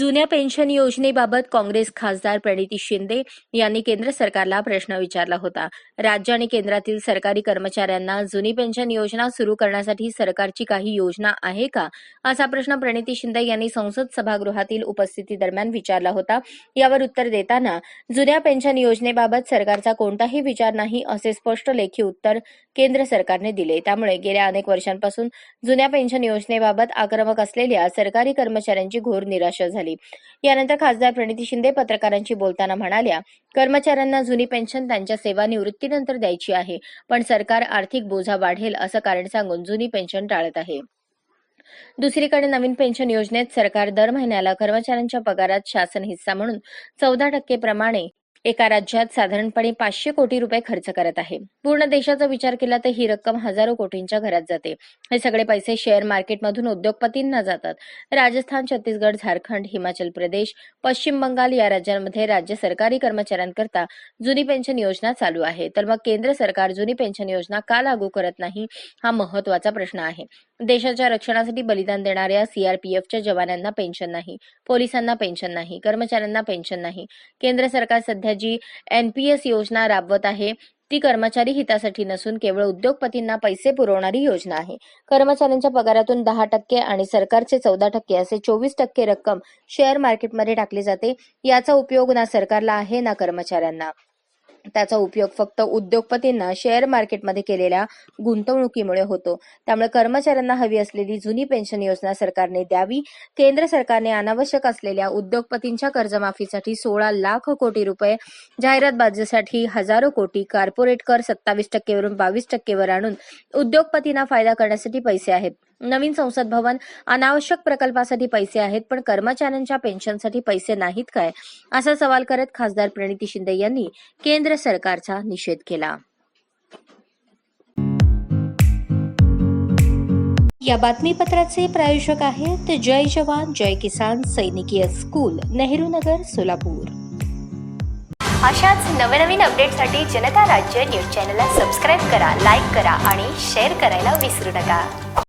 जुन्या पेन्शन योजनेबाबत काँग्रेस खासदार प्रणिती शिंदे यांनी केंद्र सरकारला प्रश्न विचारला होता. राज्य आणि केंद्रातील सरकारी कर्मचाऱ्यांना जुनी पेन्शन योजना सुरू करण्यासाठी सरकारची काही योजना आहे का? असा प्रश्न प्रणिती शिंदे यांनी संसद सभागृहातील उपस्थितीदरम्यान विचारला होता. यावर उत्तर देताना जुन्या पेन्शन योजनेबाबत सरकारचा कोणताही विचार नाही असे स्पष्ट लेखी उत्तर केंद्र सरकारने दिले. त्यामुळे गेल्या अनेक वर्षांपासून जुन्या पेन्शन योजनेबाबत आक्रमक असलेल्या सरकारी कर्मचाऱ्यांची घोर निराशा झाली. यानंतर खासदार प्रणिती शिंदे पत्रकारांशी बोलताना म्हणाल्या कर्मचाऱ्यांना जुनी पेन्शन त्यांच्या सेवानिवृत्तीनंतर द्यायची आहे पण सरकार आर्थिक बोजा वाढेल असं कारण सांगून जुनी पेन्शन टाळत आहे. दुसरीकडे नवीन पेन्शन योजनेत सरकार दर महिन्याला कर्मचाऱ्यांच्या पगारात शासन हिस्सा म्हणून चौदा टक्के प्रमाणे एका राज्यात साधारणपणे पाचशे कोटी रुपये खर्च करत आहे. पूर्ण देशाचा विचार केला तर ही रक्कम हजारो कोटींच्या घरात जाते. हे सगळे पैसे शेअर मार्केटमधून उद्योगपतींना जातात. राजस्थान छत्तीसगड झारखंड हिमाचल प्रदेश पश्चिम बंगाल या राज्यांमध्ये राज्य सरकारी कर्मचाऱ्यांकरता जुनी पेन्शन योजना चालू आहे. तर मग केंद्र सरकार जुनी पेन्शन योजना का लागू करत नाही? हा महत्त्वाचा प्रश्न आहे. देशाच्या रक्षणासाठी बलिदान देणाऱ्या सीआरपीएफच्या जवानांना पेन्शन नाही पोलिसांना पेन्शन नाही कर्मचाऱ्यांना पेन्शन नाही. केंद्र सरकार सध्या जी एनपीएस योजना राबवत आहे ती कर्मचारी हितासाठी नसून केवळ उद्योगपतींना पैसे पुरवणारी योजना आहे. कर्मचाऱ्यांच्या पगारातून दहा टक्के आणि सरकारचे चौदा टक्के असे चोवीस टक्के रक्कम शेअर मार्केटमध्ये टाकली जाते. याचा उपयोग ना सरकारला आहे ना कर्मचाऱ्यांना. त्याचा उपयोग फक्त उद्योगपतींना शेअर मार्केटमध्ये केलेल्या गुंतवणुकीमुळे होतो. त्यामुळे कर्मचाऱ्यांना हवी असलेली जुनी पेन्शन योजना सरकारने द्यावी. केंद्र सरकारने अनावश्यक असलेल्या उद्योगपतींच्या कर्जमाफीसाठी सोळा लाख कोटी रुपये जाहिरातबाजीसाठी हजारो कोटी कॉर्पोरेट कर सत्तावीस टक्केवरून बावीस टक्केवर आणून उद्योगपतींना फायदा करण्यासाठी पैसे आहेत. नवीन संसद भवन अनावश्यक प्रकल्पासाठी पैसे आहेत पण कर्मचाऱ्यांच्या पेन्शनसाठी पैसे नाहीत काय? असा सवाल करत खासदार प्रणिती शिंदे यांनी केंद्र सरकारचा निषेध केला. या बातमीपत्राचे प्रायोजक आहेत जय जवान जय किसान सैनिकीय स्कूल नेहरू नगर सोलापूर. अशाच नवनवीन अपडेटसाठी जनता राज्य न्यूज चॅनलला सबस्क्राईब करा लाईक करा आणि शेअर करायला विसरू नका.